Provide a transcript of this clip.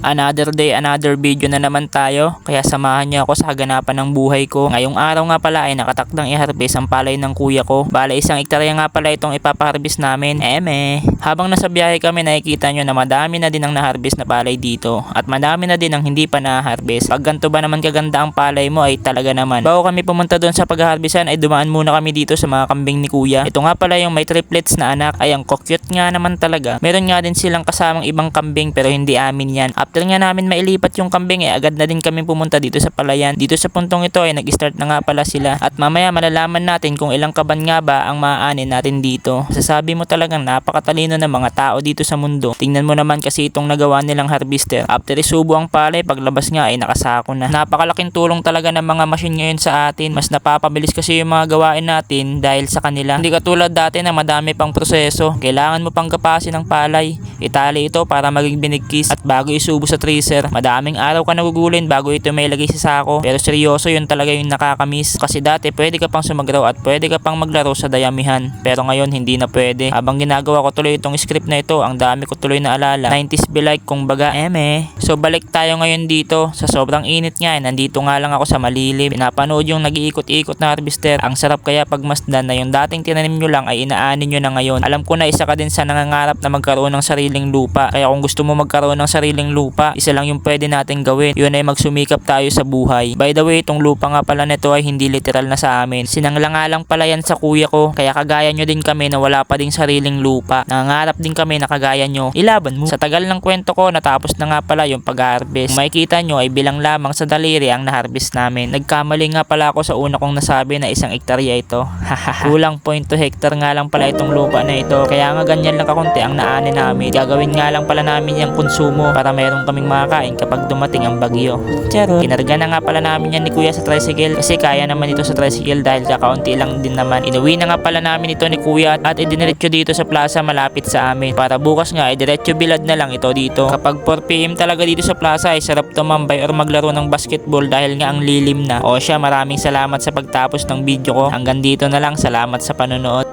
Another day, another video na naman tayo. Kaya samahan niyo ako sa kaganapan ng buhay ko. Ngayong araw nga pala ay nakatakdang i-harvest ang palay ng kuya ko. Bala isang ektarya nga pala itong ipapaharvest namin. Eme. Habang nasa biyahe kami nakikita nyo na madami na din ang na-harvest na palay dito. At madami na din ang hindi pa na-harvest. Pag ganito ba naman kaganda ang palay mo ay talaga naman. Bago kami pumunta doon sa pag-harvestan ay dumaan muna kami dito sa mga kambing ni kuya. Ito nga pala yung may triplets na anak. Ay ang cute nga naman talaga. Meron nga din silang kasamang ibang kambing pero hindi amin yan. After nga namin mailipat yung kambing eh agad na din kami pumunta dito sa palayan. Dito sa puntong ito ay nag-start na nga pala sila. At mamaya malalaman natin kung ilang kaban nga ba ang maaanin natin dito. Sasabi mo talagang napakatalino ng mga tao dito sa mundo. Tingnan mo naman kasi itong nagawa nilang harvester. After isubo ang palay, paglabas nga ay nakasako na. Napakalaking tulong talaga ng mga machine ngayon sa atin. Mas napapabilis kasi yung mga gawain natin dahil sa kanila. Hindi katulad dati na madami pang proseso. Kailangan mo pang kapasin ng palay. Itali ito para maging binigkis at bago isubo sa tracer, madaming araw ka nagugulin bago ito may lagay sa sako. Pero seryoso yun talaga yung nakakamiss. Kasi dati pwede ka pang sumagraw at pwede ka pang maglaro sa dayamihan. Pero ngayon hindi na pwede. Habang ginagawa ko tuloy itong script na ito, ang dami ko tuloy na alala. 90s be like kung baga eme. So balik tayo ngayon dito. Sa sobrang init nga, eh, nandito nga lang ako sa malilim. Pinapanood yung nag-iikot-ikot na harvester. Ang sarap kaya pagmasdan na yung dating tinanim nyo lang ay inaanin nyo na ngayon. Alam ko na isa ka din sa nangangarap na magkaroon ng sariling lupa. Kaya kung gusto mo magkaroon ng sariling lupa, isa lang yung pwede natin gawin. Yun ay magsumikap tayo sa buhay. By the way, itong lupa nga pala nito ay hindi literal na sa amin. Sinangla nga lang pala yan sa kuya ko. Kaya kagaya nyo din kami na wala pa ding sariling lupa. Nangangarap din kami na kagaya nyo. Ilaban mo. Sa tagal ng kwento ko, natapos na nga pala yung pag-harvest. Makikita nyo ay bilang lamang sa daliri ang na-harvest namin. Nagkamali nga pala ako sa una kong nasabi na isang ektarya ito. Kulang point to hectare nga lang pala itong lupa na ito. Kaya nga ganyan lang kakunti ang naani namin. Gagawin nga lang pala namin yung konsumo para meron kaming makakain kapag dumating ang bagyo. Charot. Kinarga na nga pala namin yan ni kuya sa tricycle kasi kaya naman ito sa tricycle dahil kakaunti lang din naman. Inuwi na nga pala namin ito ni kuya at idiniretso dito sa plaza malapit sa amin. Para bukas nga ay diretso bilad na lang ito dito. Kapag 4pm talaga dito sa plaza ay sarap tumambay or maglaro ng basketball dahil nga ang lilim na. O siya maraming salamat sa pagtapos ng video ko. Hanggang dito na lang. Salamat sa panonood.